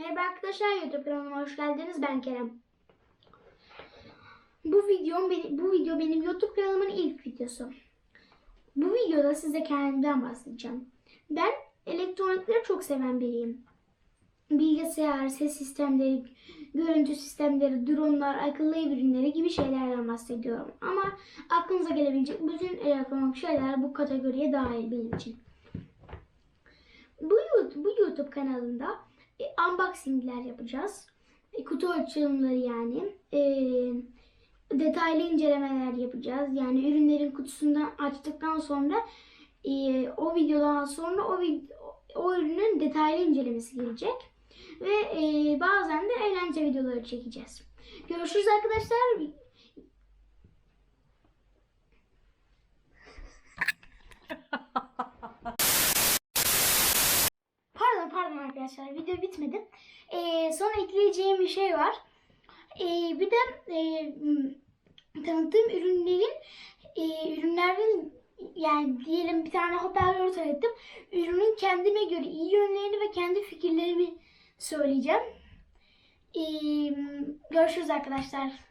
Merhaba arkadaşlar YouTube kanalıma hoş geldiniz. Ben Kerem. Bu videom bu video benim YouTube kanalımın ilk videosu. Bu videoda size kendimden bahsedeceğim. Ben elektronikleri çok seven biriyim. Bilgisayar, ses sistemleri, görüntü sistemleri, dronlar, akıllı ev ürünleri gibi şeylerden bahsediyorum. Ama aklınıza gelebilecek bütün elektronik şeyler bu kategoriye dahil benim için. Bu YouTube, bu YouTube kanalında unboxingler yapacağız. E, kutu açılımları yani. E, detaylı incelemeler yapacağız. Yani ürünlerin kutusundan açtıktan sonra e, o videodan sonra o, o ürünün detaylı incelemesi gelecek. Ve e, bazen de eğlence videoları çekeceğiz. Görüşürüz arkadaşlar. Pardon arkadaşlar video bitmedi. Ee, sonra ekleyeceğim bir şey var. Ee, bir de e, tanıttığım ürünlerin e, ürünlerin yani diyelim bir tane hoparlör tanıttım. Ürünün kendime göre iyi yönlerini ve kendi fikirlerimi söyleyeceğim. Ee, görüşürüz arkadaşlar.